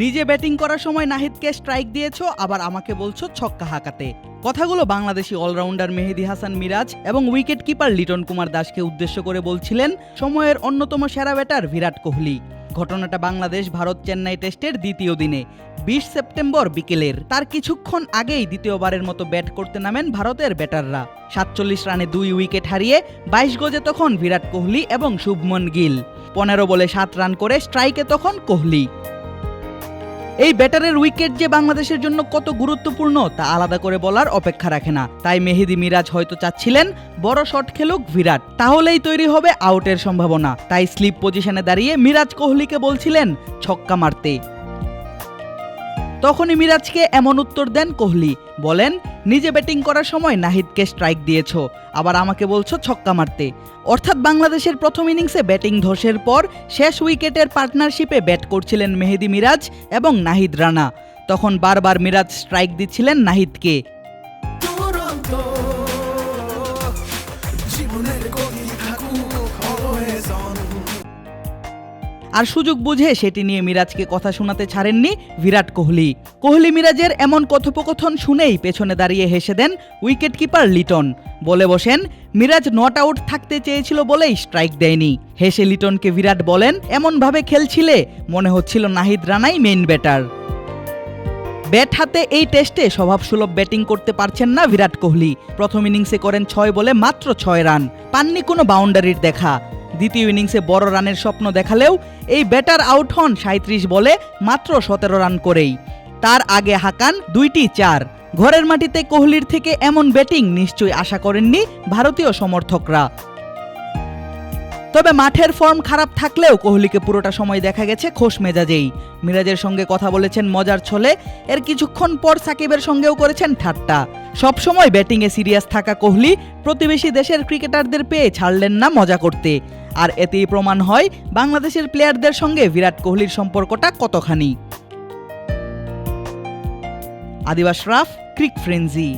নিজে ব্যাটিং করার সময় নাহিদকে স্ট্রাইক দিয়েছ, আবার আমাকে বলছো ছক্কা হাঁকাতে। কথাগুলো বাংলাদেশি অলরাউন্ডার মেহেদি হাসান মিরাজ এবং উইকেট কিপার লিটন কুমার দাসকে উদ্দেশ্য করে বলছিলেন, সময়ের অন্যতম সেরা ব্যাটার বিরাট কোহলি। ঘটনাটা বাংলাদেশ ভারত চেন্নাই টেস্টের দ্বিতীয় দিনে, বিশ সেপ্টেম্বর বিকেলের। তার কিছুক্ষণ আগেই দ্বিতীয়বারের মতো ব্যাট করতে নামেন ভারতের ব্যাটাররা সাতচল্লিশ রানে দুই উইকেট হারিয়ে বাইশ গজে তখন বিরাট কোহলি এবং শুভমন গিল। পনেরো বলে সাত রান করে স্ট্রাইকে তখন কোহলি। এই ব্যাটারের উইকেট যে বাংলাদেশের জন্য কত গুরুত্বপূর্ণ তা আলাদা করে বলার অপেক্ষা রাখে না। তাই মেহেদি মিরাজ হয়তো চাচ্ছিলেন, বড় শট খেলুক বিরাট। তাহলেই তৈরি হবে আউটের সম্ভাবনা। তাই স্লিপ পজিশনে দাঁড়িয়ে মিরাজ কোহলিকে বলছিলেন ছক্কা মারতে। তখনই মিরাজকে এমন উত্তর দেন কোহলি, বলেন, নিজে ব্যাটিং করার সময় নাহিদকে স্ট্রাইক দিয়েছ, আবার আমাকে বলছো ছক্কা মারতে। অর্থাৎ বাংলাদেশের প্রথম ইনিংসে ব্যাটিং ধসের পর শেষ উইকেটের পার্টনারশিপে ব্যাট করছিলেন মেহেদি মিরাজ এবং নাহিদ রানা। তখন বারবার মিরাজ স্ট্রাইক দিচ্ছিলেন নাহিদকে। জীবনের থাকুক আর সুযোগ বুঝে সেটি নিয়ে মিরাজকে কথা শোনাতে ছাড়েননি বিরাট কোহলি। কোহলি মিরাজের এমন কথোপকথন শুনেই পেছনে দাঁড়িয়ে হেসে দেন উইকেট কিপার লিটন। বলে বসেন, মিরাজ নট আউট থাকতে চেয়েছিল বলেই স্ট্রাইক দেয়নি। হেসে লিটনকে বিরাট বলেন, এমনভাবে খেলছিলে? মনে হচ্ছিল নাহিদ রানাই মেইন ব্যাটার। ব্যাট হাতে এই টেস্টে স্বভাবসুলভ ব্যাটিং করতে পারছেন না বিরাট কোহলি। প্রথম ইনিংসে করেন ছয় বলে মাত্র ছয় রান। পাননি কোনো বাউন্ডারির দেখা। দ্বিতীয় ইনিংসে বড় রানের স্বপ্ন দেখালেও এই ব্যাটার আউট হন সাঁত্রিশ বলে মাত্র সতেরো রান করেই। তার আগে হাকান দুইটি চার। ঘরের মাটিতে কোহলির থেকে এমন ব্যাটিং নিশ্চয়ই আশা করেননি ভারতীয় সমর্থকরা। তবে মাঠের ফর্ম খারাপ থাকলেও কোহলিকে পুরোটা সময় দেখা গেছে খোশ মেজাজেই। মিরাজের সঙ্গে কথা বলেছেন মজার ছলে, এর কিছুক্ষণ পর সাকিবের সঙ্গেও করেছেন ঠাট্টা। সবসময় ব্যাটিংয়ে সিরিয়াস থাকা কোহলি প্রতিবেশী দেশের ক্রিকেটারদের পেয়ে ছাড়লেন না মজা করতে। আর এতেই প্রমাণ হয় বাংলাদেশের প্লেয়ারদের সঙ্গে বিরাট কোহলির সম্পর্কটা কতখানি। আদিবাস রাফ, ক্রিক ফ্রেন্জি